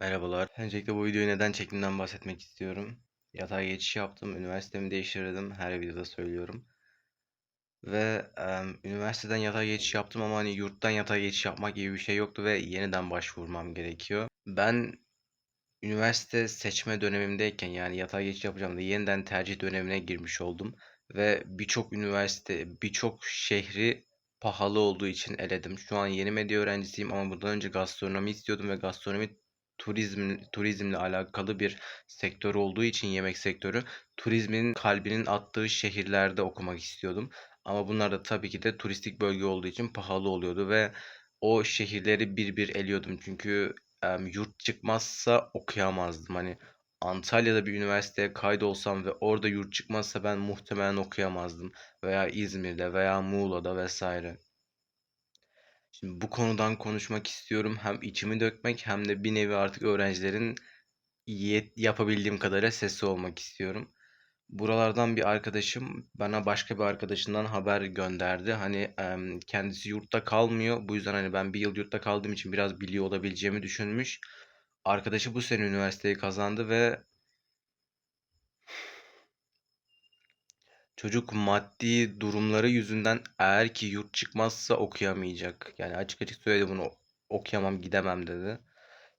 Merhabalar. Öncelikle bu videoyu neden çektiğimden bahsetmek istiyorum. Yatay geçiş yaptım. Üniversitemi değiştirdim. Her videoda söylüyorum. Ve em, üniversiteden yatay geçiş yaptım ama hani yurttan yatay geçiş yapmak gibi bir şey yoktu ve yeniden başvurmam gerekiyor. Ben üniversite seçme dönemimdeyken yani yatay geçiş yapacağım da yeniden tercih dönemine girmiş oldum. Ve birçok üniversite, birçok şehri pahalı olduğu için eledim. Şu an yeni medya öğrencisiyim ama bundan önce gastronomi istiyordum ve gastronomi turizm turizmle alakalı bir sektör olduğu için yemek sektörü turizmin kalbinin attığı şehirlerde okumak istiyordum. Ama bunlar da tabii ki de turistik bölge olduğu için pahalı oluyordu ve o şehirleri bir bir eliyordum. Çünkü em, yurt çıkmazsa okuyamazdım. Hani Antalya'da bir üniversiteye kaydolsam ve orada yurt çıkmazsa ben muhtemelen okuyamazdım. Veya İzmir'de veya Muğla'da vesaire. Şimdi bu konudan konuşmak istiyorum. Hem içimi dökmek hem de bir nevi artık öğrencilerin yapabildiğim kadarıyla sesi olmak istiyorum. Buralardan bir arkadaşım bana başka bir arkadaşından haber gönderdi. Hani kendisi yurtta kalmıyor. Bu yüzden hani ben bir yıl yurtta kaldığım için biraz biliyor olabileceğimi düşünmüş. Arkadaşı bu sene üniversiteyi kazandı ve çocuk maddi durumları yüzünden eğer ki yurt çıkmazsa okuyamayacak. Yani açık açık söyledi bunu okuyamam gidemem dedi.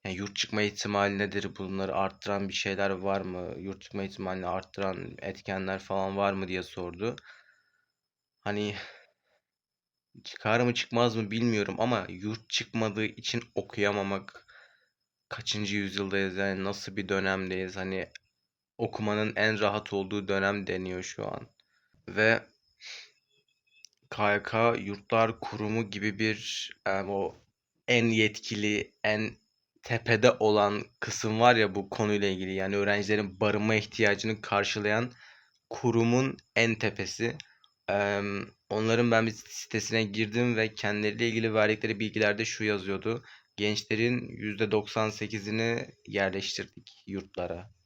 Yani yurt çıkma ihtimali nedir? Bunları arttıran bir şeyler var mı? Yurt çıkma ihtimalini arttıran etkenler falan var mı diye sordu. Hani çıkar mı çıkmaz mı bilmiyorum ama yurt çıkmadığı için okuyamamak kaçıncı yüzyıldayız yani nasıl bir dönemdeyiz? Hani okumanın en rahat olduğu dönem deniyor şu an. Ve KYK Yurtlar Kurumu gibi bir em, o en yetkili, en tepede olan kısım var ya bu konuyla ilgili. Yani öğrencilerin barınma ihtiyacını karşılayan kurumun en tepesi. Em, onların ben bir sitesine girdim ve kendileriyle ilgili verdikleri bilgilerde şu yazıyordu. Gençlerin %98'ini yerleştirdik yurtlara.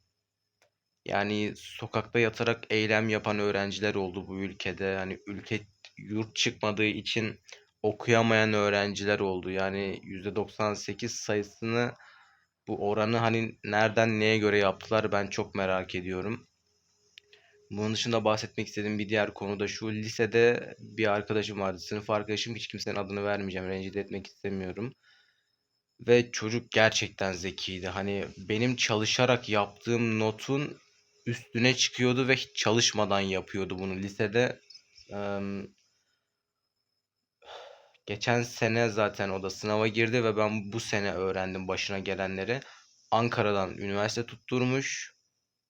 Yani sokakta yatarak eylem yapan öğrenciler oldu bu ülkede. Hani ülke yurt çıkmadığı için okuyamayan öğrenciler oldu. Yani %98 sayısını bu oranı hani nereden neye göre yaptılar ben çok merak ediyorum. Bunun dışında bahsetmek istediğim bir diğer konu da şu. Lisede bir arkadaşım vardı. Sınıf arkadaşım. Hiç kimsenin adını vermeyeceğim. Rencide etmek istemiyorum. Ve çocuk gerçekten zekiydi. Hani benim çalışarak yaptığım notun üstüne çıkıyordu ve hiç çalışmadan yapıyordu bunu. Lisede geçen sene zaten o da sınava girdi ve ben bu sene öğrendim başına gelenleri. Ankara'dan üniversite tutturmuş.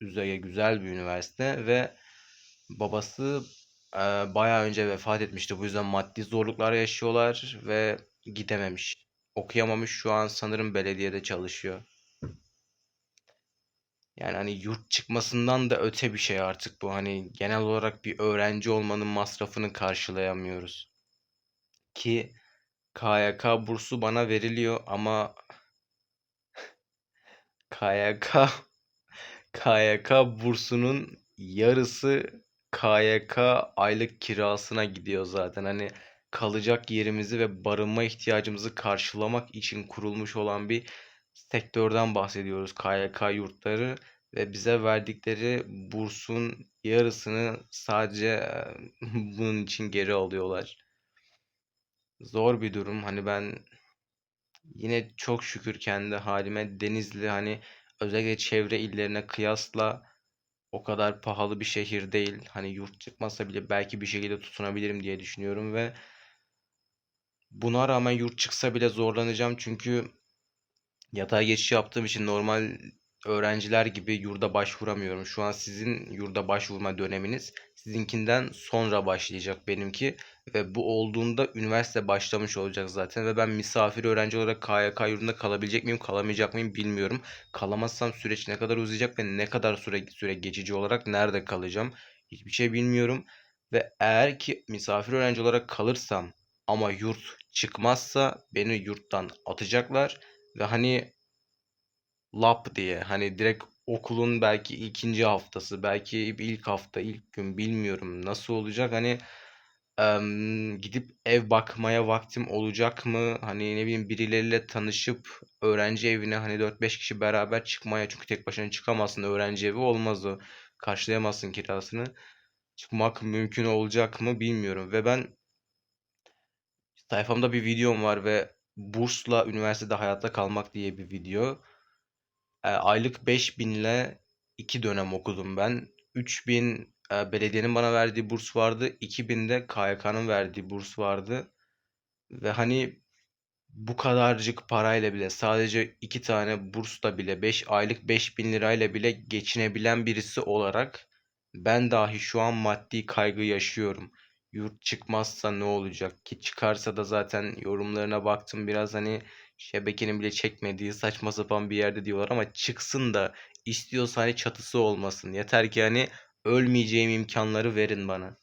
Güzel, güzel bir üniversite ve babası e, bayağı önce vefat etmişti. Bu yüzden maddi zorluklar yaşıyorlar ve gidememiş. Okuyamamış şu an sanırım belediyede çalışıyor. Yani hani yurt çıkmasından da öte bir şey artık bu. Hani genel olarak bir öğrenci olmanın masrafını karşılayamıyoruz. Ki KYK bursu bana veriliyor ama KYK KYK bursunun yarısı KYK aylık kirasına gidiyor zaten. Hani kalacak yerimizi ve barınma ihtiyacımızı karşılamak için kurulmuş olan bir sektörden bahsediyoruz KYK yurtları ve bize verdikleri bursun yarısını sadece bunun için geri alıyorlar. Zor bir durum. Hani ben yine çok şükür kendi halime Denizli hani özellikle çevre illerine kıyasla o kadar pahalı bir şehir değil. Hani yurt çıkmasa bile belki bir şekilde tutunabilirim diye düşünüyorum ve buna rağmen yurt çıksa bile zorlanacağım çünkü Yatay geçiş yaptığım için normal öğrenciler gibi yurda başvuramıyorum. Şu an sizin yurda başvurma döneminiz sizinkinden sonra başlayacak benimki ve bu olduğunda üniversite başlamış olacak zaten ve ben misafir öğrenci olarak KYK yurdunda kalabilecek miyim, kalamayacak mıyım bilmiyorum. Kalamazsam süreç ne kadar uzayacak ve ne kadar süre süre geçici olarak nerede kalacağım hiçbir şey bilmiyorum ve eğer ki misafir öğrenci olarak kalırsam ama yurt çıkmazsa beni yurttan atacaklar ve hani lap diye hani direkt okulun belki ikinci haftası belki ilk hafta ilk gün bilmiyorum nasıl olacak hani Emm, gidip ev bakmaya vaktim olacak mı? Hani ne bileyim birileriyle tanışıp öğrenci evine hani 4-5 kişi beraber çıkmaya çünkü tek başına çıkamazsın öğrenci evi olmaz o. Karşılayamazsın kirasını. Çıkmak mümkün olacak mı bilmiyorum ve ben sayfamda bir videom var ve bursla üniversitede hayatta kalmak diye bir video. Aylık 5000 ile 2 dönem okudum ben. 3000 e, belediyenin bana verdiği burs vardı. 2000 de KYK'nın verdiği burs vardı. Ve hani bu kadarcık parayla bile sadece iki tane bursla bile 5 aylık 5000 lirayla bile geçinebilen birisi olarak ben dahi şu an maddi kaygı yaşıyorum. Yurt çıkmazsa ne olacak ki çıkarsa da zaten yorumlarına baktım biraz hani şebekenin bile çekmediği saçma sapan bir yerde diyorlar ama çıksın da istiyorsa hani çatısı olmasın. Yeter ki hani ölmeyeceğim imkanları verin bana.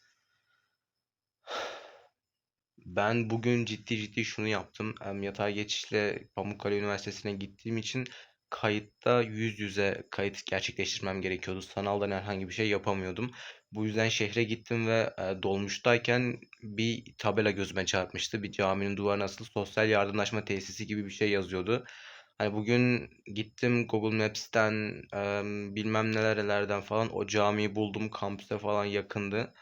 Ben bugün ciddi ciddi şunu yaptım. Em, yatay geçişle Pamukkale Üniversitesi'ne gittiğim için kayıtta yüz yüze kayıt gerçekleştirmem gerekiyordu. Sanaldan herhangi bir şey yapamıyordum. Bu yüzden şehre gittim ve e, dolmuştayken bir tabela gözüme çarpmıştı. Bir caminin duvarına asılı sosyal yardımlaşma tesisi gibi bir şey yazıyordu. Hani bugün gittim Google Maps'ten em, bilmem nelerlerden falan o camiyi buldum. Kampüse falan yakındı.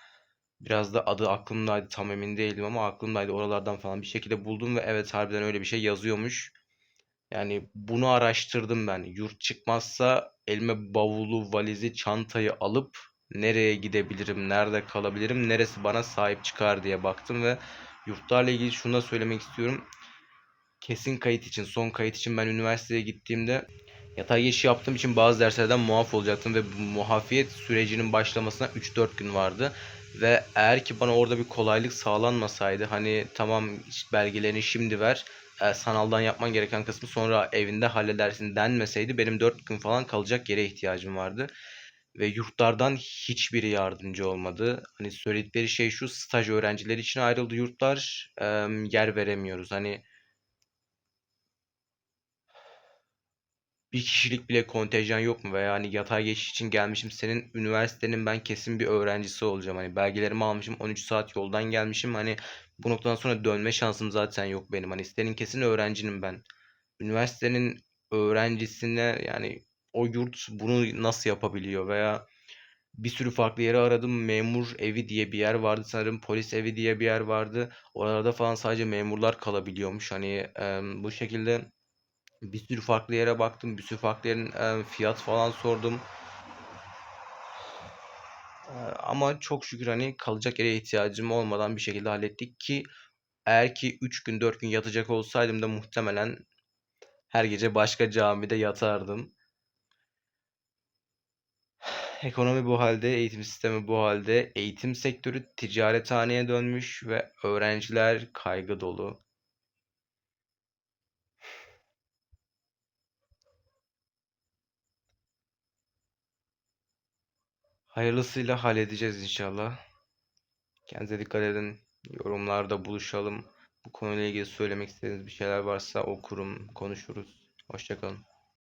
Biraz da adı aklımdaydı tam emin değildim ama aklımdaydı oralardan falan bir şekilde buldum ve evet harbiden öyle bir şey yazıyormuş. Yani bunu araştırdım ben. Yurt çıkmazsa elime bavulu, valizi, çantayı alıp nereye gidebilirim, nerede kalabilirim, neresi bana sahip çıkar diye baktım ve yurtlarla ilgili şunu da söylemek istiyorum. Kesin kayıt için, son kayıt için ben üniversiteye gittiğimde Yatay geçiş yaptığım için bazı derslerden muaf olacaktım ve muafiyet sürecinin başlamasına 3-4 gün vardı. Ve eğer ki bana orada bir kolaylık sağlanmasaydı hani tamam belgelerini şimdi ver e, sanaldan yapman gereken kısmı sonra evinde halledersin denmeseydi benim 4 gün falan kalacak yere ihtiyacım vardı. Ve yurtlardan hiçbiri yardımcı olmadı. Hani söyledikleri şey şu staj öğrencileri için ayrıldı yurtlar e, yer veremiyoruz. Hani bir kişilik bile kontenjan yok mu? Veya hani yatay geçiş için gelmişim. Senin üniversitenin ben kesin bir öğrencisi olacağım. Hani belgelerimi almışım. 13 saat yoldan gelmişim. Hani bu noktadan sonra dönme şansım zaten yok benim. Hani senin kesin öğrencinim ben. Üniversitenin öğrencisine yani o yurt bunu nasıl yapabiliyor? Veya bir sürü farklı yere aradım. Memur evi diye bir yer vardı sanırım. Polis evi diye bir yer vardı. Oralarda falan sadece memurlar kalabiliyormuş. Hani e, bu şekilde bir sürü farklı yere baktım. Bir sürü farklı yerin e, fiyat falan sordum. E, ama çok şükür hani kalacak yere ihtiyacım olmadan bir şekilde hallettik ki eğer ki 3 gün 4 gün yatacak olsaydım da muhtemelen her gece başka camide yatardım. Ekonomi bu halde, eğitim sistemi bu halde, eğitim sektörü ticarethaneye dönmüş ve öğrenciler kaygı dolu. Hayırlısıyla halledeceğiz inşallah. Kendinize dikkat edin. Yorumlarda buluşalım. Bu konuyla ilgili söylemek istediğiniz bir şeyler varsa okurum, konuşuruz. Hoşçakalın.